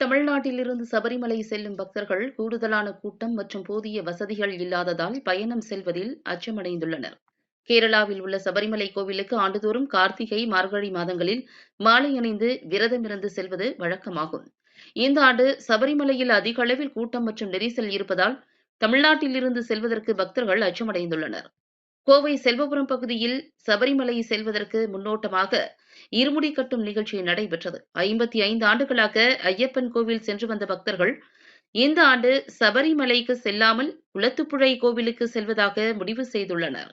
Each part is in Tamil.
தமிழ்நாட்டிலிருந்து சபரிமலை செல்லும் பக்தர்கள் கூடுதலான கூட்டம் மற்றும் போதிய வசதிகள் இல்லாததால் பயணம் செல்வதில் அச்சமடைந்துள்ளனர். கேரளாவில் உள்ள சபரிமலை கோவிலுக்கு ஆண்டுதோறும் கார்த்திகை மார்கழி மாதங்களில் மாலை அணிந்து விரதமிருந்து செல்வது வழக்கமாகும். இந்த ஆண்டு சபரிமலையில் அதிக அளவில் கூட்டம் மற்றும் நெரிசல் இருப்பதால் தமிழ்நாட்டிலிருந்து செல்வதற்கு பக்தர்கள் அச்சமடைந்துள்ளனர். கோவை செல்வபுரம் பகுதியில் சபரிமலை செல்வதற்கு முன்னோட்டமாக இருமுடி கட்டும் நிகழ்ச்சி நடைபெற்றது. ஐம்பத்தி ஐந்து ஆண்டுகளாக ஐயப்பன் கோவில் சென்று வந்த பக்தர்கள் இந்த ஆண்டு சபரிமலைக்கு செல்லாமல் குளத்துப்புழை கோவிலுக்கு செல்வதாக முடிவு செய்துள்ளனர்.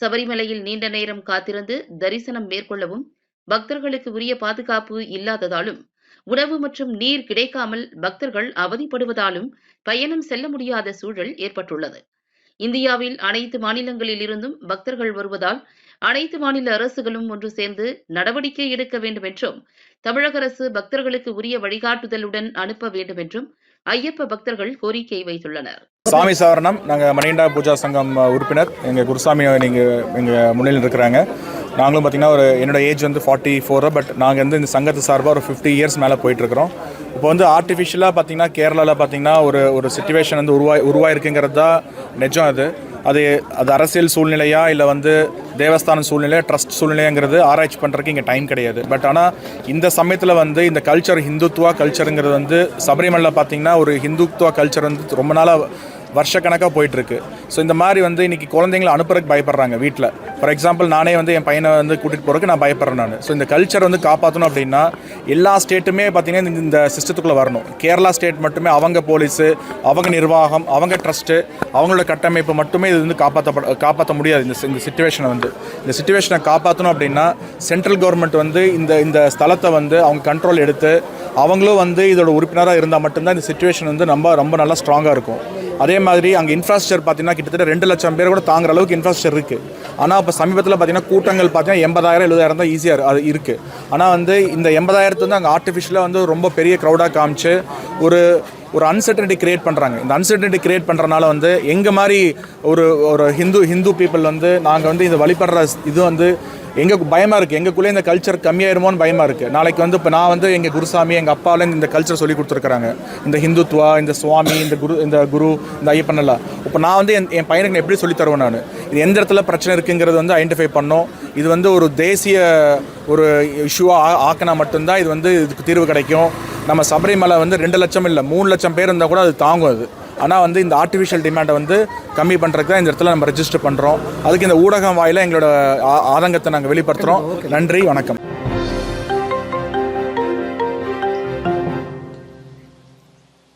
சபரிமலையில் நீண்ட நேரம் காத்திருந்து தரிசனம் மேற்கொள்ளவும் பக்தர்களுக்கு உரிய பாதுகாப்பு இல்லாததாலும் உணவு மற்றும் நீர் கிடைக்காமல் பக்தர்கள் அவதிப்படுவதாலும் பயணம் செல்ல முடியாத சூழல் ஏற்பட்டுள்ளது. இந்தியாவில் அனைத்து மாநிலங்களில் இருந்தும் பக்தர்கள் வருவதால் அனைத்து மாநில அரசுகளும் ஒன்று சேர்ந்து நடவடிக்கை எடுக்க வேண்டும் என்றும் தமிழக அரசு பக்தர்களுக்கு உரிய வழிகாட்டுதலுடன் அனுப்ப வேண்டும் என்றும் ஐயப்ப பக்தர்கள் கோரிக்கை வைத்துள்ளனர். சாமி சாரணம் நாங்கள் மணிண்டா பூஜா சங்கம் உறுப்பினர். எங்கள் குருசாமி நீங்கள் எங்கள் முன்னிலையில் இருக்கிறாங்க. நாங்களும் பார்த்திங்கன்னா ஒரு என்னோட ஏஜ் வந்து ஃபார்ட்டி ஃபோர் பட் நாங்கள் வந்து இந்த சங்கத்து சார்பாக ஒரு ஃபிஃப்டி இயர்ஸ் மேலே போயிட்டுருக்கிறோம். இப்போ வந்து ஆர்டிஃபிஷியலாக பார்த்தீங்கன்னா கேரளாவில் பார்த்தீங்கன்னா ஒரு ஒரு சுச்சுவேஷன் வந்து உருவாய் உருவாயிருக்குங்கிறது தான் நிஜம் அது. அது அது அரசியல் சூழ்நிலையா இல்லை வந்து தேவஸ்தான சூழ்நிலை ட்ரஸ்ட் சூழ்நிலைங்கிறது ஆராய்ச்சி பண்ணுறதுக்கு இங்கே டைம் கிடையாது. பட் ஆனால் இந்த சமயத்தில் வந்து இந்த கல்ச்சர் ஹிந்துத்துவா கல்ச்சருங்கிறது வந்து சபரிமலையில் பார்த்திங்கன்னா ஒரு ஹிந்துத்துவா கல்ச்சர் வந்து ரொம்ப நாளாக வருஷக்கணக்காக போயிட்டுருக்கு. ஸோ இந்த மாதிரி வந்து இன்றைக்கி குழந்தைங்களை அனுப்புறதுக்கு பயப்படுறாங்க வீட்டில் ஃபார் எக்ஸாம்பிள் நானே வந்து என் பையனை வந்து கூட்டிகிட்டு போகிறதுக்கு நான் பயப்படுறேன் நான். ஸோ இந்த கல்ச்சர் வந்து காப்பாற்றணும் அப்படின்னா எல்லா ஸ்டேட்டுமே பார்த்திங்கன்னா இந்த- இந்த சிஸ்டத்துக்குள்ளே வரணும். கேரளா ஸ்டேட் மட்டுமே அவங்க போலீஸு அவங்க நிர்வாகம் அவங்க ட்ரஸ்ட்டு அவங்களோட கட்டமைப்பு மட்டுமே இது வந்து காப்பாற்றப்பட காப்பாற்ற முடியாது இந்த இந்த சுச்சுவேஷனை வந்து. இந்த சுச்சுவேஷனை காப்பாற்றணும் அப்படின்னா சென்ட்ரல் கவர்மெண்ட் வந்து இந்த இந்த ஸ்தலத்தை வந்து அவங்க கண்ட்ரோல் எடுத்து அவங்களும் வந்து இதோட உறுப்பினராக இருந்தால் மட்டும்தான் இந்த சுச்சுவேஷன் வந்து ரொம்ப ரொம்ப நல்லா ஸ்ட்ராங்காக இருக்கும். அதே மாதிரி அங்கே இன்ஃப்ராஸ்ட்ரக்சர் பார்த்தீங்கன்னா கிட்டத்தட்ட ரெண்டு லட்சம் பேர் கூட தாங்குற அளவுக்கு இன்ஃப்ராஸ்ட்ரக்சர் இருக்குது ஆனால் இப்போ சமீபத்தில் பார்த்தீங்கன்னா கூட்டங்கள் பார்த்தீங்கன்னா எண்பதாயிரம் எழுபதாயிரம் தான் ஈஸியாக அது இருக்குது ஆனால் வந்து இந்த எண்பதாயிரத்து வந்து அங்கே ஆர்டிஃபிஷியலாக வந்து ரொம்ப பெரிய க்ரௌடாக காமிச்சு ஒரு ஒரு அன்சர்டனிட்டி கிரியேட் பண்ணுறாங்க இந்த அன்சர்டனிட்டி கிரியேட் பண்ணுறனால வந்து எங்கள் மாதிரி ஒரு ஒரு ஹிந்து ஹிந்து பீப்புள் வந்து நாங்கள் வந்து இந்த வழிபடுற இது வந்து எங்கள் பயமாக இருக்குது எங்களுக்குள்ளே இந்த கல்ச்சர் கம்மியாயிருமோன்னு பயமாக இருக்குது நாளைக்கு வந்து இப்போ நான் வந்து எங்கள் குருசாமி எங்கள் அப்பாவிலேருந்து இந்த கல்ச்சர் சொல்லி கொடுத்துருக்குறாங்க. இந்த ஹிந்துத்வா இந்த சுவாமி இந்த குரு இந்த குரு இந்த ஐயப்பன் எல்லாம். இப்போ நான் வந்து என் என் பையனுக்கு நான் எப்படி சொல்லி தருவேன் நான்? இது எந்த இடத்துல பிரச்சனை இருக்குங்கிறது வந்து ஐடென்டிஃபை பண்ணோம். இது வந்து ஒரு தேசிய ஒரு இஷ்யூவாக ஆக்கினா மட்டும்தான் இது வந்து இதுக்கு தீர்வு கிடைக்கும். நம்ம சபரிமலை வந்து ரெண்டு லட்சம் இல்லை மூணு லட்சம் பேர் இருந்தால் கூட அது தாங்கும் அது. ஆனால் வந்து இந்த ஆர்டிஃபிஷியல் டிமாண்டை வந்து கம்மி பண்ணுறதுக்கு தான் இந்த இடத்துல நம்ம ரெஜிஸ்டர் பண்ணுறோம் அதுக்கு இந்த ஊடகம் வாயிலாக எங்களோட ஆ- ஆதங்கத்தை நாங்கள் வெளிப்படுத்துகிறோம் நன்றி வணக்கம்.